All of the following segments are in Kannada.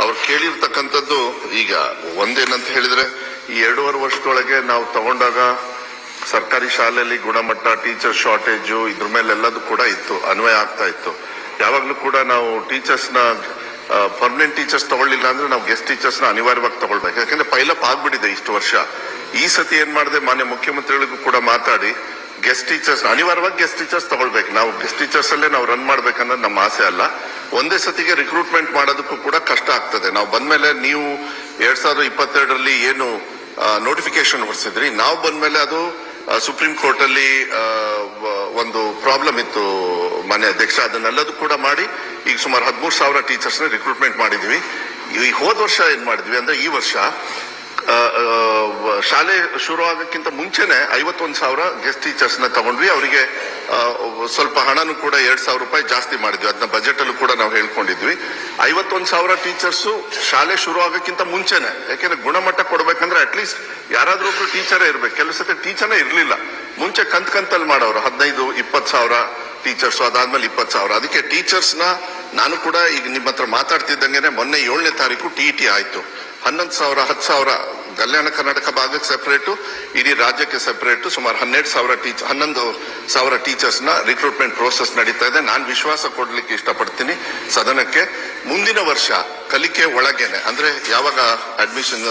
ಅವ್ರು ಕೇಳಿರ್ತಕ್ಕಂಥದ್ದು ಈಗ ಒಂದೇನಂತ ಹೇಳಿದ್ರೆ, ಈ ಎರಡೂವರೆ ವರ್ಷದೊಳಗೆ ನಾವು ತಗೊಂಡಾಗ ಸರ್ಕಾರಿ ಶಾಲೆಯಲ್ಲಿ ಗುಣಮಟ್ಟ ಟೀಚರ್ ಶಾರ್ಟೇಜು ಇದ್ರ ಮೇಲೆ ಎಲ್ಲದೂ ಕೂಡ ಇತ್ತು, ಅನ್ವಯ ಆಗ್ತಾ ಇತ್ತು. ಯಾವಾಗ್ಲೂ ಕೂಡ ನಾವು ಟೀಚರ್ಸ್ನ ಪರ್ಮನೆಂಟ್ ಟೀಚರ್ಸ್ ತಗೊಳ್ಳಿಲ್ಲ ಅಂದ್ರೆ ನಾವು ಗೆಸ್ಟ್ ಟೀಚರ್ಸ್ನ ಅನಿವಾರ್ಯವಾಗಿ ತಗೊಳ್ಬೇಕು. ಯಾಕಂದ್ರೆ ಪೈಲಪ್ ಆಗ್ಬಿಟ್ಟಿದೆ ಇಷ್ಟು ವರ್ಷ. ಈ ಸತಿ ಏನ್ ಮಾಡಿದೆ, ಮಾನ್ಯ ಮುಖ್ಯಮಂತ್ರಿಗಳಿಗೂ ಕೂಡ ಮಾತಾಡಿ ಗೆಸ್ಟ್ ಟೀಚರ್ಸ್ ಅನಿವಾರ್ಯವಾಗಿ ಗೆಸ್ಟ್ ಟೀಚರ್ಸ್ ತಗೊಳ್ಬೇಕು. ನಾವು ಗೆಸ್ಟ್ ಟೀಚರ್ಸ್ ಅಲ್ಲೇ ನಾವು ರನ್ ಮಾಡ್ಬೇಕನ್ನೋದು ನಮ್ಮ ಆಸೆ ಅಲ್ಲ. ಒಂದೇ ಸತಿಗೆ ರಿಕ್ರೂಟ್ಮೆಂಟ್ ಮಾಡೋದಕ್ಕೂ ಕೂಡ ಕಷ್ಟ ಆಗ್ತದೆ. ನಾವು ಬಂದ್ಮೇಲೆ ನೀವು ಎರಡ್ ಸಾವಿರದ ಇಪ್ಪತ್ತೆರಡರಲ್ಲಿ ಏನು ನೋಟಿಫಿಕೇಶನ್ ಹೊರಿಸಿದ್ರಿ ನಾವು ಬಂದ್ಮೇಲೆ ಅದು ಸುಪ್ರೀಂ ಕೋರ್ಟ್ ಅಲ್ಲಿ ಒಂದು ಪ್ರಾಬ್ಲಮ್ ಇತ್ತು ಮನೆ ಅಧ್ಯಕ್ಷ. ಅದನ್ನೆಲ್ಲದೂ ಕೂಡ ಮಾಡಿ ಈಗ ಸುಮಾರು ಹದಿಮೂರು ಸಾವಿರ ಟೀಚರ್ಸ್ ರಿಕ್ರೂಟ್ಮೆಂಟ್ ಮಾಡಿದ್ವಿ. ಈ ಹೋದ ವರ್ಷ ಏನ್ ಮಾಡಿದ್ವಿ ಅಂದ್ರೆ ಈ ವರ್ಷ ಶಾಲೆ ಶುರು ಆಗಕ್ಕಿಂತ ಮುಂಚೆನೆ ಐವತ್ತೊಂದು ಸಾವಿರ ಗೆಸ್ಟ್ ಟೀಚರ್ಸ್ನ ತಗೊಂಡ್ವಿ. ಅವರಿಗೆ ಸ್ವಲ್ಪ ಹಣನೂ ಕೂಡ ಎರಡ್ ಸಾವಿರ ರೂಪಾಯಿ ಜಾಸ್ತಿ ಮಾಡಿದ್ವಿ. ಅದನ್ನ ಬಜೆಟ್ ಅಲ್ಲೂ ಕೂಡ ನಾವು ಹೇಳ್ಕೊಂಡಿದ್ವಿ. ಐವತ್ತೊಂದು ಸಾವಿರ ಟೀಚರ್ಸ್ ಶಾಲೆ ಶುರು ಆಗಕ್ಕಿಂತ ಮುಂಚೆನೆ. ಯಾಕೆಂದ್ರೆ ಗುಣಮಟ್ಟ ಕೊಡ್ಬೇಕಂದ್ರೆ ಅಟ್ಲೀಸ್ಟ್ ಯಾರಾದ್ರೂ ಒಬ್ರು ಟೀಚರೇ ಇರ್ಬೇಕು. ಕೆಲವು ಸತಿ ಟೀಚರ್ನೇ ಇರ್ಲಿಲ್ಲ. ಮುಂಚೆ ಕಂತ್ ಕಂತಲ್ಲಿ ಮಾಡೋರು. ಹದಿನೈದು, ಇಪ್ಪತ್ತು ಸಾವಿರ ಟೀಚರ್ಸ್ ಅದಾದ್ಮೇಲೆ ಇಪ್ಪತ್ತು ಸಾವಿರ. ಅದಕ್ಕೆ ಟೀಚರ್ಸ್ನ ನಾನು ಕೂಡ ಈಗ ನಿಮ್ಮ ಹತ್ರ ಮಾತಾಡ್ತಿದ್ದಂಗೆ ಮೊನ್ನೆ ಏಳನೇ ತಾರೀಕು ಟಿ ಟಿ ಆಯ್ತು. ಹನ್ನೊಂದು ಸಾವಿರ, ಹತ್ತು ಸಾವಿರ ಕಲ್ಯಾಣ ಕರ್ನಾಟಕ ಭಾಗಕ್ಕೆ ಸೆಪರೇಟು ಇಡೀ ರಾಜ್ಯಕ್ಕೆ ಸೆಪರೇಟ್ ಸುಮಾರು ಹನ್ನೆರಡು ಸಾವಿರ ಟೀಚರ್ ಹನ್ನೊಂದು ಸಾವಿರ ಟೀಚರ್ಸ್ನ ರಿಕ್ರೂಟ್ಮೆಂಟ್ ಪ್ರೋಸೆಸ್ ನಡೀತಾ ಇದೆ. ನಾನು ವಿಶ್ವಾಸ ಕೊಡಲಿಕ್ಕೆ ಇಷ್ಟಪಡ್ತೀನಿ ಸದನಕ್ಕೆ. ಮುಂದಿನ ವರ್ಷ ಕಲಿಕೆ ಒಳಗೇನೆ, ಅಂದ್ರೆ ಯಾವಾಗ ಅಡ್ಮಿಷನ್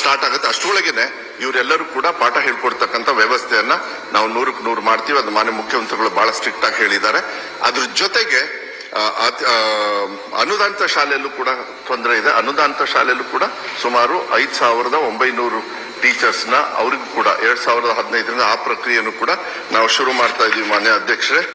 ಸ್ಟಾರ್ಟ್ ಆಗುತ್ತೆ ಅಷ್ಟರೊಳಗೇನೆ ಇವರೆಲ್ಲರೂ ಕೂಡ ಪಾಠ ಹೇಳ್ಕೊಡ್ತಕ್ಕಂಥ ವ್ಯವಸ್ಥೆಯನ್ನ ನಾವು ನೂರಕ್ಕೆ ನೂರು ಮಾಡ್ತೀವಿ. ಅದು ಮಾನ್ಯ ಮುಖ್ಯಮಂತ್ರಿಗಳು ಬಹಳ ಸ್ಟ್ರಿಕ್ಟ್ ಆಗಿ ಹೇಳಿದ್ದಾರೆ. ಅದ್ರ ಜೊತೆಗೆ ಅನುದಾನಿತ ಶಾಲೆಯಲ್ಲೂ ಕೂಡ ತೊಂದರೆ ಇದೆ. ಅನುದಾನಿತ ಶಾಲೆಯಲ್ಲೂ ಕೂಡ ಸುಮಾರು ಐದು ಸಾವಿರದ ಒಂಬೈನೂರು ಟೀಚರ್ಸ್ನ ಅವರಿಗೂ ಕೂಡ ಎರಡ್ ಸಾವಿರದ ಹದಿನೈದರಿಂದ ಆ ಪ್ರಕ್ರಿಯೆಯನ್ನು ಕೂಡ ನಾವು ಶುರು ಮಾಡ್ತಾ ಇದ್ದೀವಿ ಮಾನ್ಯ ಅಧ್ಯಕ್ಷರೇ.